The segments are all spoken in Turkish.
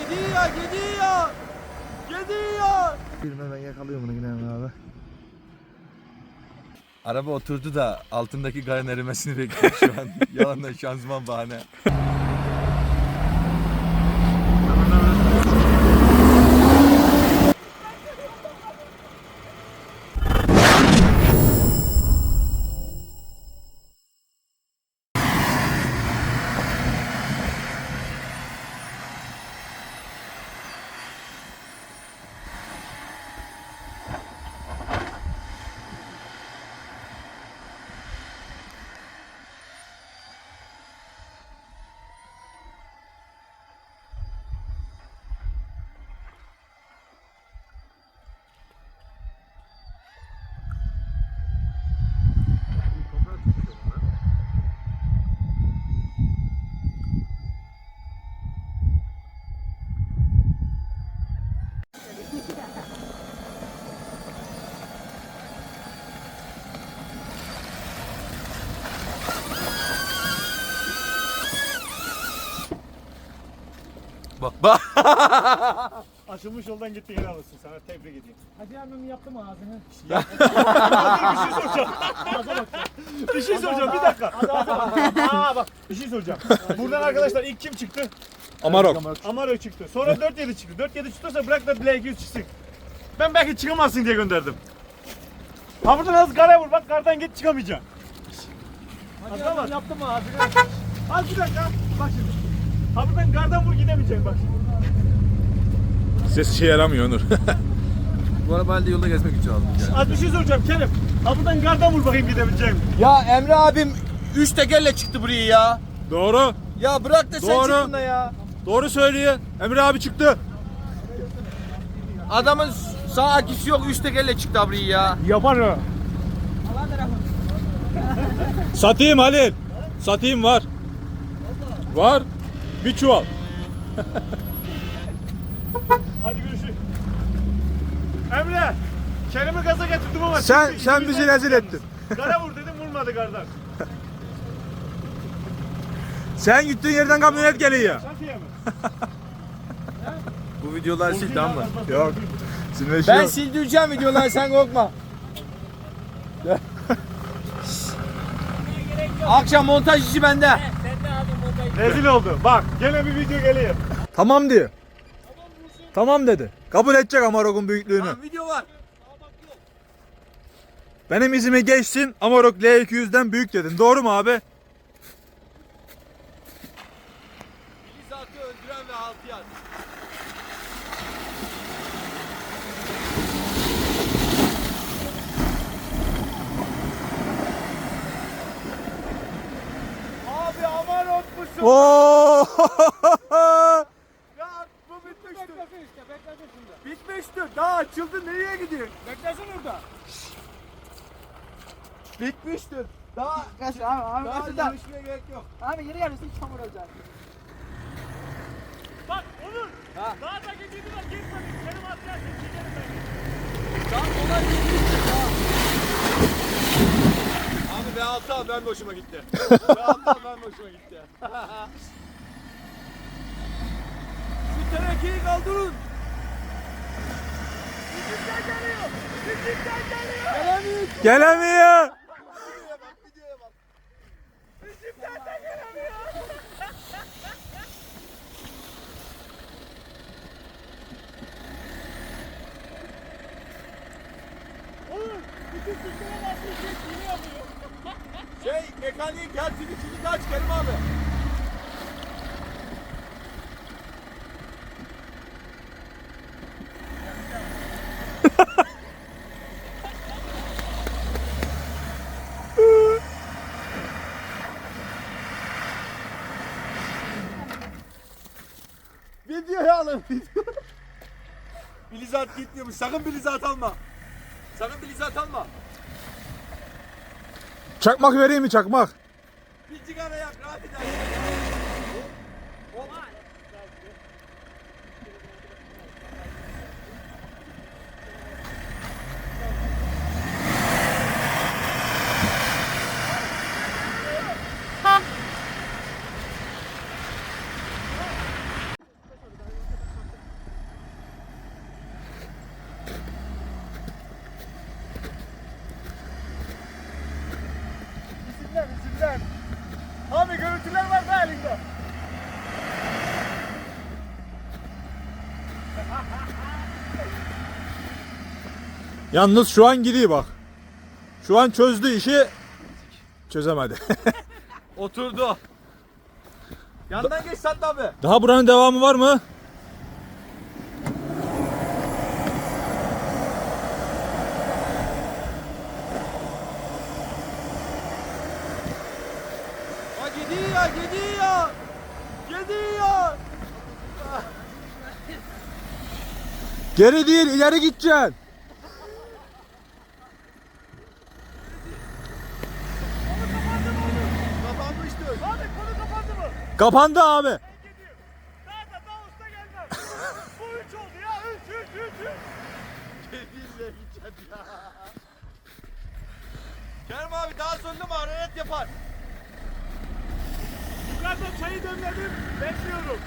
gidiyor gidiyor. Gidiyor. Bilme ben yakalıyorum bunu yine abi. Araba oturdu da altındaki garın erimesini bekliyor şu an. Yalandan şanzıman bahane. Açılmış yoldan gitti helal olsun sana tebrik edeyim. Hacı abim yaptı mı ağzını? bir şey soracağım. bir şey soracağım bir dakika. Aa bak bir şey soracağım. Buradan arkadaşlar ilk kim çıktı? Amarok. Amaro çıktı. Sonra 4-7 çıktı. 4-7 çıktıysa bırak da Black 200 çıksın. Ben belki çıkamazsın diye gönderdim. Ha buradan az kara vur bak kardan git çıkamayacaksın. Hacı abim yaptı mı ağzını? Az bir dakika bak şimdi. Ha buradan kardan vur gidemeyeceksin bak şimdi. Ses işe yaramıyor Onur. Bu arabayla da yolda gezmek için aldım. Yani. Az bir şey soracağım Kerim. Ha buradan kardan vur bakayım gidebileceğim. Ya Emre abim 3 tekerle çıktı buraya ya. Doğru. Ya bırak da sen Doğru. çıktın da ya. Doğru söylüyor. Emre abi çıktı. Adamın sağ akisi yok 3 tekerle çıktı buraya ya. Yapar o. Satayım Halil. Satayım var. Var. Bir çuval. Hadi görüşürüz. Emre. Kerim'i gaza getirdim ama Sen çıktı. sen bizi rezil ettin. Kara vur dedim vurmadı kardan. Sen gittiğin yerden kamyonet geliyor. Şantiye mi? Bu videolar sil tamam mı? Yok. Silme Ben şey yok. sildireceğim videoları sen korkma. Akşam montaj işi bende. Rezil oldu. Bak gene bir video geliyor. Tamam diyor. Tamam dedi. Kabul edecek Amarok'un büyüklüğünü. Tamam, video var. Benim izimi geçsin Amarok L200'den büyük dedin. Doğru mu abi? Oo! Ya bu bitmiştir. Beklesin işte beklesin şimdi. Bitmiştir. Daha açıldı nereye gidiyor? Beklesin orada. Bitmiştir. Daha Kaç abi abi daha kaç da. gerek yok. Abi yeri gelmesin çamur olacak. Bak Onur. Ha. Daha da gecedi bak gitmedik. Kerim atlarsın. Gidelim ben. Daha olay bitmiştir daha. Abi B6 al ben hoşuma gitti. B6 al ben hoşuma gitti. Şu tenekeyi kaldırın. Bizimden geliyor. Bizimden geliyor. Gelemiyor. Gelemiyor. Videoya bak videoya bak. Bizimden de gelemiyor. Oğlum bütün sisteme basmış. Yine yapıyor. Şey mekaniği gel tweetini de aç Kerim abi. Videoyu alın. Bilizat gitmiyormuş. Sakın bilizat alma. Sakın bilizat alma. Çakmak vereyim mi çakmak? Yalnız şu an gidiyor bak. Şu an çözdü işi. Çözemedi. Oturdu. Yandan geç Satt abi. Daha buranın devamı var mı? Ha gidiyor gidiyor. Gidiyor. Geri değil ileri gideceksin. Kapandı abi. Daha da daha usta gelmez. Bu üç oldu ya. Üç üç üç üç. Kediyle gideceğim ya. Kerem abi daha sonra mı hararet yapar? Yukarıda çayı demledim. Bekliyorum.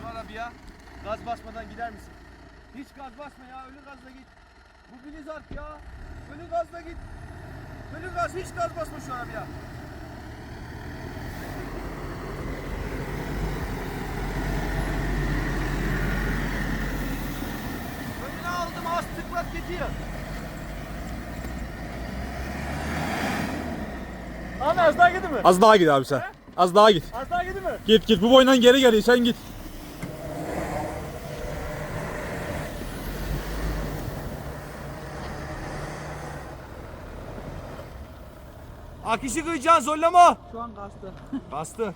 Şu arabaya gaz basmadan gider misin? Hiç gaz basma ya ölü gazla git. Bu Blizzard ya. Ölü gazla git. Ölü gaz hiç gaz basma şu arabaya. Önüne aldım az tıklat getiriyor. Abi az daha gidi mi? Az daha git abi sen. Az daha git. Az daha gidi mi? Git git bu boydan geri geliyor sen git. Akışı kıyacaksın zorlama. Şu an kastı. Bastı.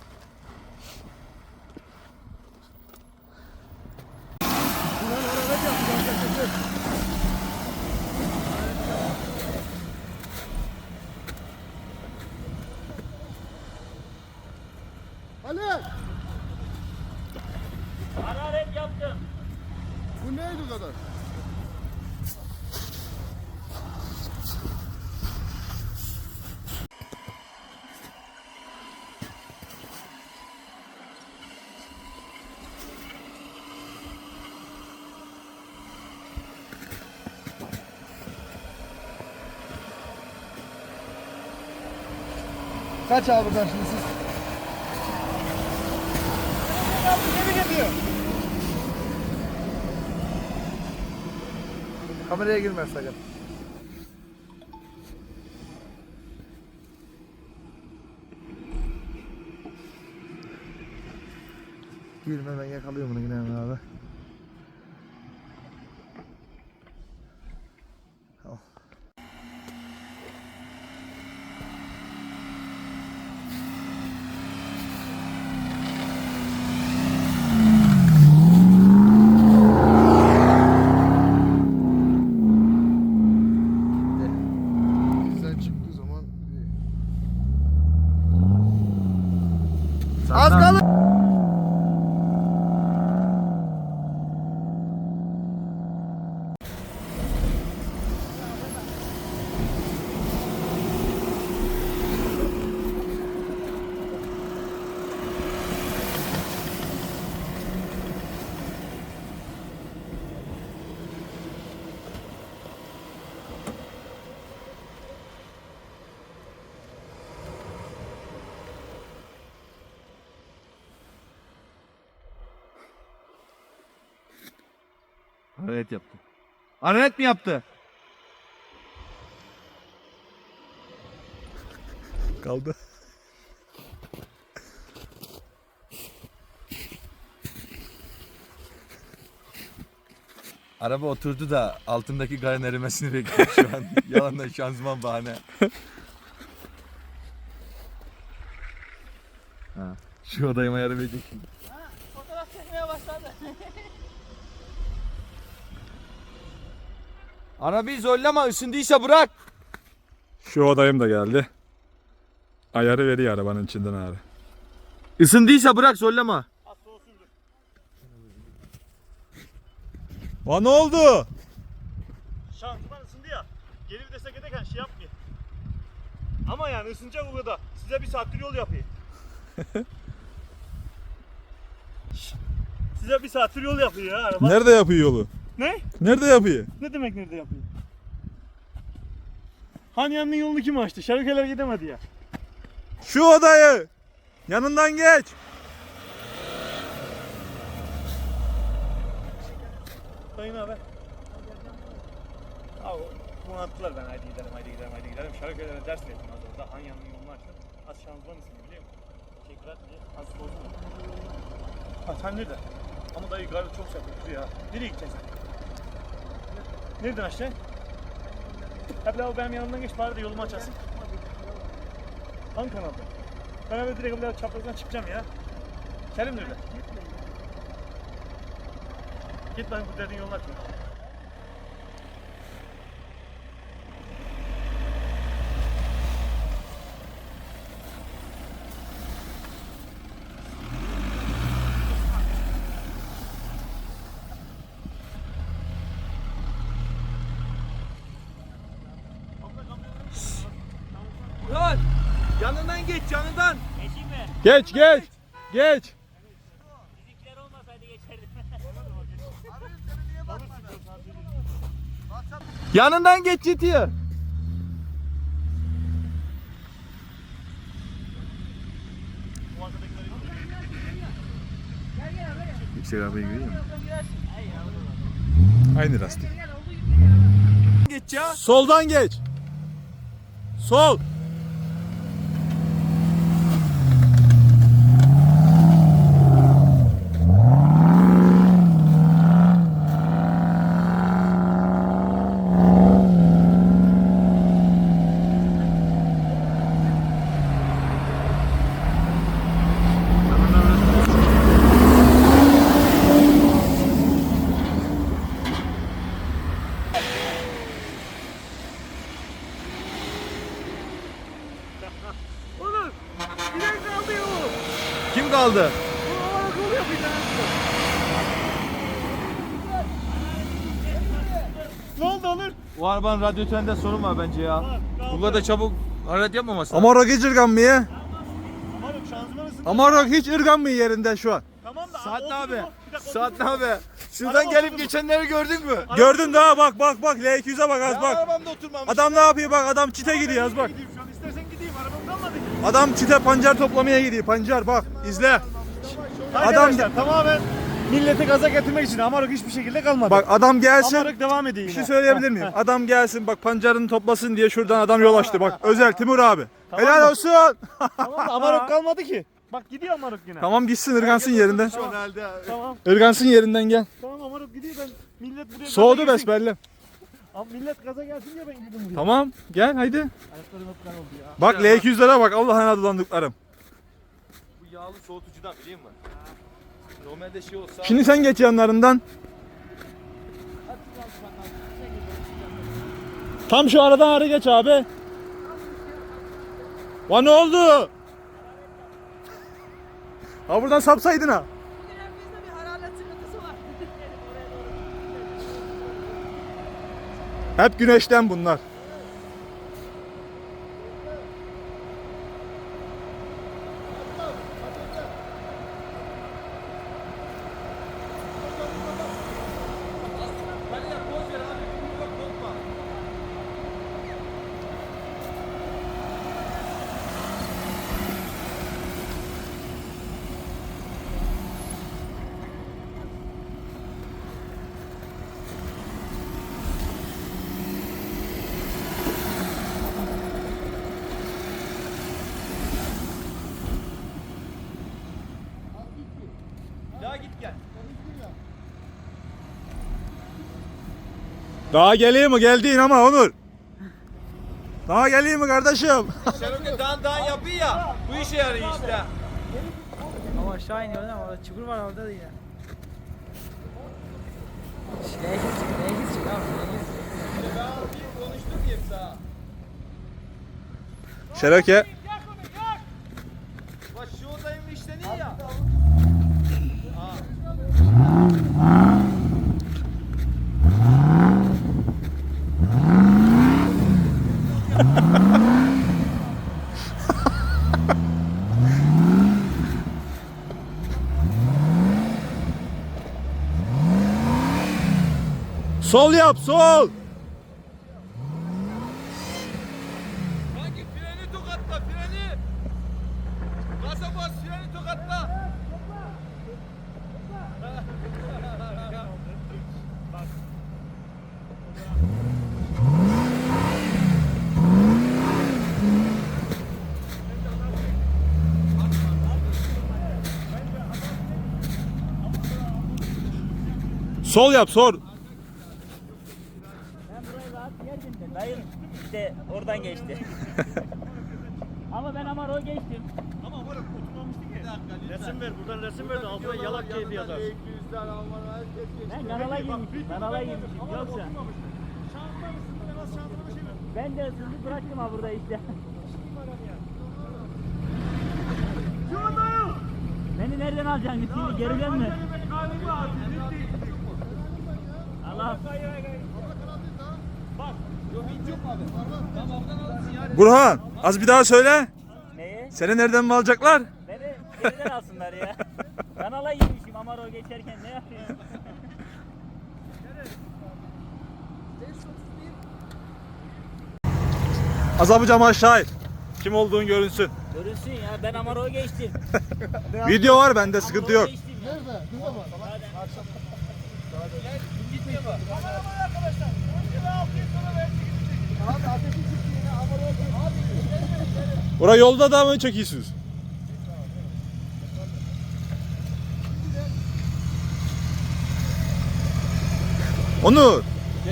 Ali Hararet yaptım. bu neydi o kadar? Kaç abi buradan şimdi siz? Kameraya girmez sakın. Girme ben yakalıyorum bunu yine abi. Tamam. Güzel çıktığı zaman Az kaldı. Hararet yaptı. Hararet mi yaptı? Kaldı. Araba oturdu da altındaki garın erimesini bekliyor şu an. Yalandan şanzıman bahane. ha. Şu odayım ayarı verecek şimdi. Arabayı zorlama ısındıysa bırak. Şu odayım da geldi. Ayarı veriyor arabanın içinden abi. Isındıysa bırak zorlama. Lan ne oldu? Şanzıman ısındı ya. Geri vitese giderken şey yapmıyor. Ama yani ısınacak o kadar. Size bir saattir yol yapayım. Size bir saattir yol yapıyor ya araba. Nerede yapıyor yolu? Ne? Nerede yapıyor? Ne demek nerede yapıyor? Hani yanının yolunu kim açtı? Şarkılar gidemedi ya. Şu odayı. Yanından geç. Dayın abi. Abi bunu attılar ben haydi gidelim haydi gidelim haydi gidelim. Şarkılara ders verdim az orada. Anya'nın yolunu açtım. Az şanzıman ismi biliyor musun? Tekrar diye az bozma. Ha sen nerede? Ama dayı garı çok çabuk ya. Nereye gideceksin sen? Nereden aşağı? Hep la benim yanımdan geç bari de yolumu açasın. Hangi kanalda? Ben öyle direkt öyle çaprazdan çıkacağım ya. Selim nerede? Git lan bu dediğin yolunu açma. Lan yanından geç yanından. Geç geç. Geç. Yanından geç yetiyor. Yüksel abi görüyor musun? Aynı lastik. Geç ya. Soldan geç. Sol. Kim kaldı? Ne oldu Onur? O arabanın radyatöründe sorun var bence ya. Bu kadar çabuk hareket yapmaması lazım. Amarok hiç ırganmıyor. Amarok şanzıman ısındı. Amarok hiç ırganmıyor yerinde şu an. Tamam da. Saat oturdu ne abi? mu? Bir dakika, Saat oturdu ne mu? abi? Şuradan Araba gelip oturdu. geçenleri gördün mü? Gördün daha bak bak bak L200'e bak az bak. arabamda oturmamış. Adam ne yapıyor bak adam çite gidiyor az bak. Gideyim şu an istersen gideyim arabam kalmadı ki. Adam çite pancar toplamaya gidiyor pancar bak izle. Adam tamamen millete gaza getirmek için Amarok hiçbir şekilde kalmadı. bak adam gelsin. Amarok devam ediyor Bir yine. şey söyleyebilir miyim? Adam gelsin bak pancarını toplasın diye şuradan adam yol açtı bak. Özel Timur abi. Helal olsun. Tamam da Amarok kalmadı ki. Bak gidiyor Amarok yine. tamam gitsin ırgansın yerinden. Halde. Tamam. Irgansın yerinden gel. Tamam Amarok gidiyor ben millet buraya Soğudu gelsin. Abi millet gaza gelsin diye ben girdim buraya. Tamam gel haydi. Ayaklarım hep kan oldu ya. Bak L200'lere bak Allah'ın adılandıklarım. Bu yağlı soğutucudan biliyor musun? Normalde şey olsa Şimdi sen geç yanlarından. Tam şu aradan ara geç abi. Va ne oldu? Ha buradan sapsaydın ha. Bizde bir hararet sıkıntısı var. Hep güneşten bunlar. daha git gel. Daha geleyim mi? Geldin ama Onur. Daha geleyim mi kardeşim? Şeroke dağın dağın yapıyor ya. Bu işe yarıyor işte. Ama aşağı iniyor ama orada çukur var orada da yine. Şuraya git, şuraya git, şuraya git. Ben bir konuştum ya sana. Şeroke. Sol yap sol. Kanki freni tokatla freni. Gaza bas freni tokatla. Sol yap, sol. Oradan geçti. Ama ben Amaro geçtim. Ama var oturmamıştık ya. Resim ver buradan resim ver de altına yalak keyfi yazar. Ben kanala girmişim. Kanala girmişim. Yoksa. Ben de hızlı bıraktım ha burada işte. Beni nereden alacaksın gittiğini geriden mi? Allah. Burhan az bir daha söyle. Neye? Seni nereden mi alacaklar? Beni geriden alsınlar ya. Kanala girmişim Amaro geçerken ne yapıyorsun? Azabı cama şahit. Kim olduğun görünsün. Görünsün ya ben Amaro'yu geçtim. Video var bende sıkıntı yok. Geçtim ya. Bura yolda da mı çekiyorsunuz? Onur.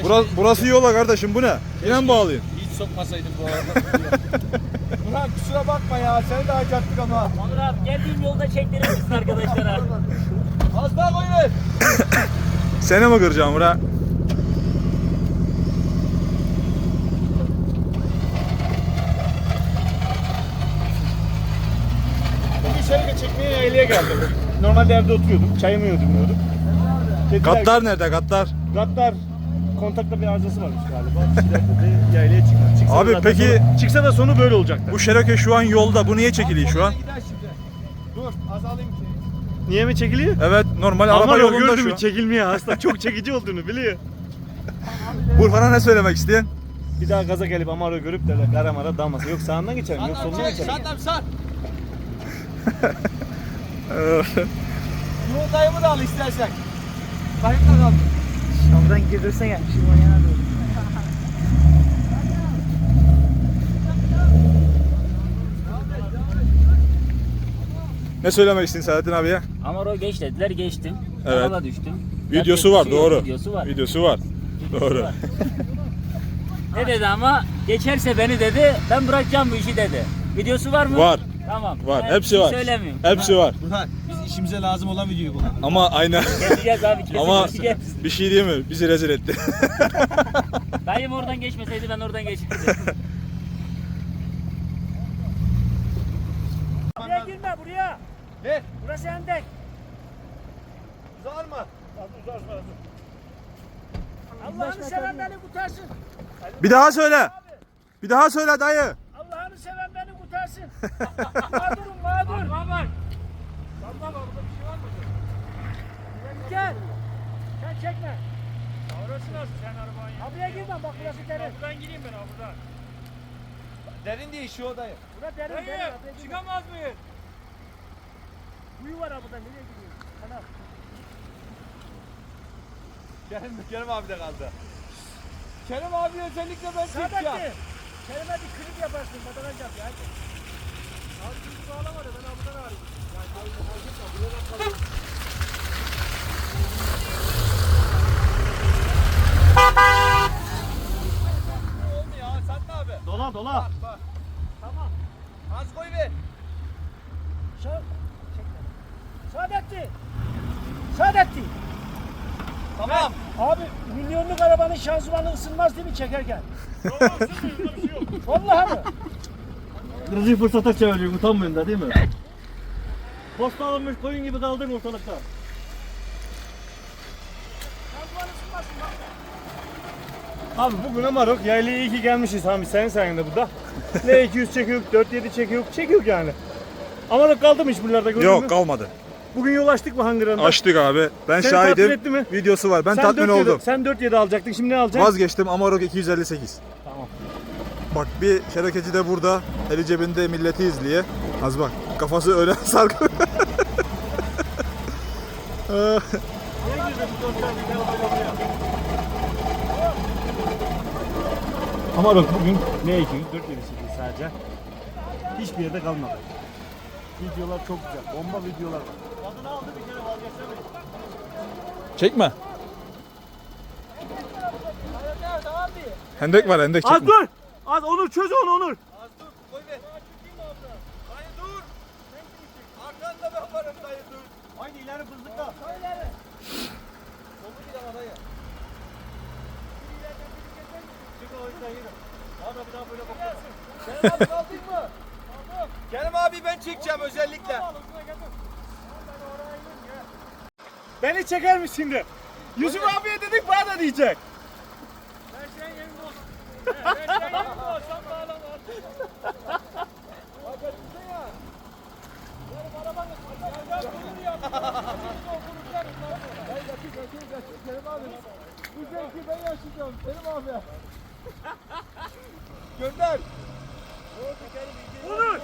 Burası, burası yola kardeşim bu ne? Yine mi bağlayın? Hiç sokmasaydım bu arada. Burak kusura bakma ya seni de acattık ama. Onur abi geldiğim yolda çektirir misin arkadaşlara? Az daha koy ver. Seni mi kıracağım bura? Bugün şarkı çekmeye yaylaya geldim. Normalde evde oturuyordum. Çayımı yudumluyordum. Dediler Gattar nerede gattar? Gattar kontakta bir arızası varmış galiba. Kişiler dedi yaylaya çıkar. Çıksa da Abi zaten peki- sonu- çıksa da sonu böyle olacaktı. Bu Şeroke şu an yolda. Bu niye çekiliyor şu an? Dur az alayım ki. Niye mi çekiliyor? Evet normal araba Ama yolunda gördü şu mü an. çekilmiyor hasta. Çok çekici olduğunu biliyor. Burhan'a ne söylemek isteyen? Bir daha gaza gelip Amaro görüp de öyle kara mara dalmasın. Yok sağından geçerim, yok solundan geçerim. Sandam sar. Yuva dayımı da al istersen. Kayıtla kal. Şuradan girdirsene. Şu yana doğru. Ne söylemek isteyin Selahattin abiye? Amaro geç dediler geçtim. Evet. Kanala düştüm. Videosu var şey yok, doğru. Videosu var. Videosu var. Doğru. Ne dedi ama geçerse beni dedi ben bırakacağım bu işi dedi. Videosu var mı? Var. Tamam. Var. Ben Hepsi şey var. Söylemiyorum. Hepsi var. Burhan biz işimize lazım olan videoyu kullanalım. Ama aynen. Keseceğiz abi kesin Ama keseceğiz. bir şey değil mi? Bizi rezil etti. Dayım oradan geçmeseydi ben oradan geçerdim. buraya girme buraya. Ne? Burası hendek. Uzar mı? Allah'ını seven beni kurtarsın. bir daha söyle. Bir daha söyle dayı. Allah'ını seven beni kurtarsın. Mağdurum mağdur. Bak. Salla bak burada bir şey var mı? Gel. Sen çekme. Orası nasıl sen araban ya? Buraya girme bak burası derin. Buradan gireyim ben abi buradan. Derin değil şu odayı. Bura derin derin. Dayı çıkamaz mıyız? Kuyu var burada nereye gidiyorsun? Kanal. Kerim, Kerim abi de kaldı. Kerim abi özellikle ben çekeceğim. Saadettin. Kerem'e bir klip yaparsın. Badanacak ya. Hadi. Dola dola. Bak bak. Tamam. Az koy ver. Çekme. Saadettin. Saadettin. Tamam. Abi milyonluk arabanın şanzımanı ısınmaz değil mi çekerken? Vallahi mi? Kırıcı fırsata çeviriyor utanmayın da değil mi? Posta alınmış koyun gibi kaldın ortalıkta. Abi bugün Amarok yaylaya iyi ki gelmişiz Hami senin sayende burada. ne 200 çekiyor, 4-7 çekiyor, çekiyor yani. Amarok kaldı mı hiç buralarda gördün mü? Yok kalmadı. Bugün yol açtık mı Hangıran'da? Açtık abi. Ben Seni tatmin şahidim. etti mi? Videosu var. Ben Sen tatmin 4-7 oldum. Sen 4-7 alacaktın şimdi ne alacaksın? Vazgeçtim Amarok 258. Bak bir şerekeci de burada. Eli cebinde milleti izliyor. Az bak kafası öyle sarkı. Amarok bugün ne 200, 4-7 çekiyor sadece. Hiçbir yerde kalmadı. Videolar çok güzel. Bomba videolar var. Adını aldı bir kere vazgeçemeyiz. Çekme. Hendek var hendek çekme. dur. Az Onur çöz onu Onur. Az dur koy ver. Dayı dur. Arkanda ben varım dayı dur. Aynı ileri fızlıkla. Söylerim. Solu bir daha dayı. Çık o yüzden yürü. Hadi bir daha böyle bakma. Kerim abi kaldın mı? Kerim abi ben çekeceğim özellikle. Beni çeker misin şimdi? Yusuf abiye dedik bana da diyecek. Ben senin yerinde olsam. Ben senin yerinde olsam bağlamaz. Bu zevki ben yaşayacağım Kerim abi. Gönder. Onur.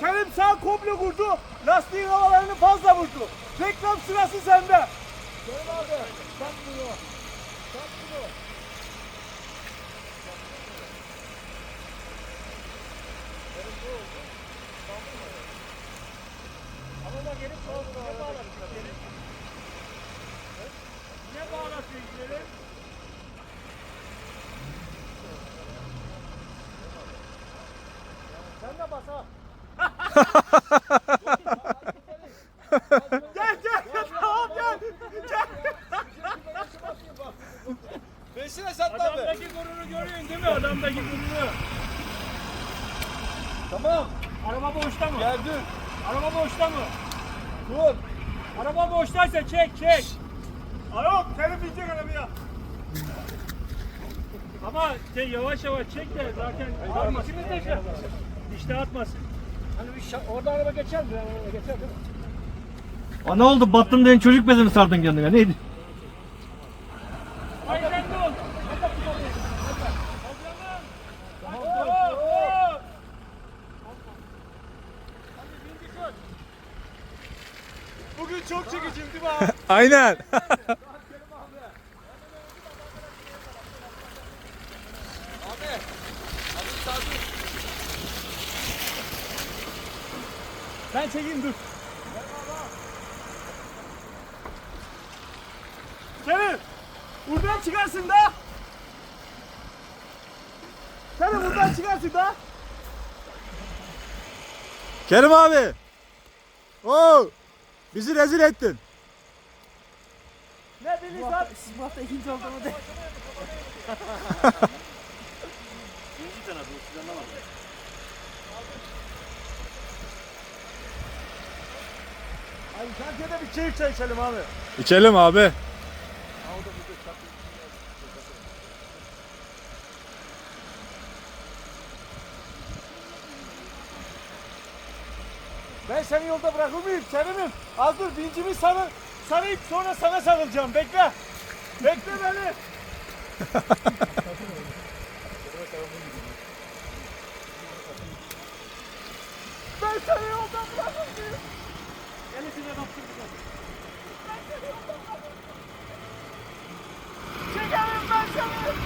Kerim sağ komple vurdu. Lastiğin havalarını fazla vurdu. Reklam sırası sende. Kerim abi. Bak bunu. Bak bunu. Ne bağlatıyor ileri? Gel gel gel tamam gel. Beşine Satlı abi. Adamdaki gururu görüyorsun değil mi? Adamdaki gururu. Tamam. Araba boşta mı? Gel dur. Araba boşta mı? Dur. Araba boştaysa çek çek. Alo Kerim binecek arabaya. Ama şey yavaş yavaş çek de zaten abi ikimiz de şey. İşte atmasın. Hani bir orada araba geçer mi? Geçer değil mi? Aa, ne oldu battın diyen çocuk bezi mi sardın kendine neydi? Ay sen de ol. Bugün çok çekiciyim değil mi abi? Aynen. Abi. Abi sağ dur. Ben çekeyim dur. Kerim! Buradan çıkarsın da! Kerim buradan çıkarsın da! Kerim abi. Oo. Bizi rezil ettin. Ne bileyim sen? Siz bu hafta ikinci olduğumu de. Ay şantiyede bir çelik çay içelim abi. İçelim abi. Ben seni yolda bırakır mıyım Kerim'im? Az dur vincimi sarı, sarayıp sonra sana sarılacağım. Bekle. Bekle beni. ben seni yolda bırakır mıyım? Elisine kaptıracağım. Çekerim ben seni.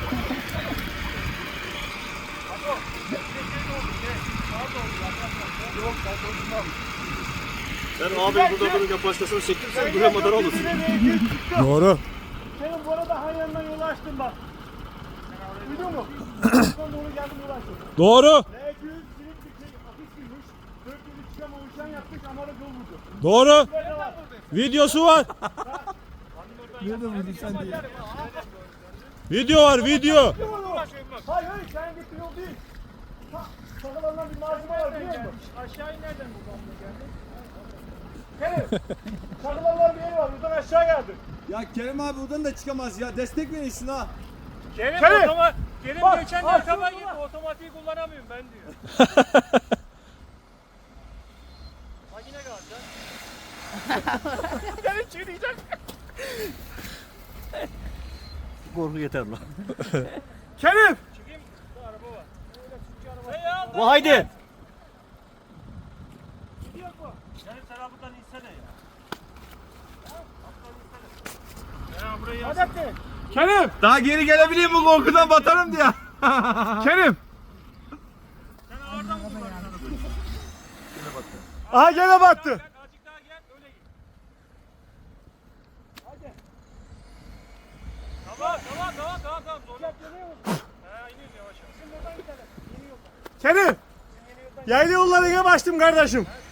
Ben abi burada durunca sen duramadan olursun. Doğru. Senin bu arada Hanyan'dan yolu açtım bak. Duydun mu? Doğru geldim yolu açtım. Doğru. L200 silik bir şey hafif girmiş. 400 çıkama uçan yapmış ama da yol vurdu. Doğru. Videosu var. Video var video. Hayır hayır sen gittin yol değil. Ha, Takılandan bir malzeme var biliyor musun? Aşağıyı nereden bu bambu geldi? Kerim. Takılanlar bir yeri var. Buradan aşağı geldi. Ya Kerim abi buradan da çıkamaz ya. Destek verin şuna. ha. Kerim, Kerim! otoma, Kerim Bak, geçen bak. Otomatiği kullanamıyorum ben diyor. Makine kaldı. Beni çiğneyecek. Korku yeter lan. Kerim. Bu haydi. gidiyor bu. Kerim sen buradan insene ya. Ya burayı hadi. Kerim. Daha geri gelebileyim mi korkudan batarım diye. Kerim. Sen oradan mı kullanıyorsun? Aha gene battı. Tamam tamam tamam tamam zorla. Gel dönüyor musun? Ha iniyoruz yavaş yavaş. Şimdi buradan gidelim. Yeni yoldan. Kerim. Yeni yoldan. Yaylı yollara başladım kardeşim. Evet.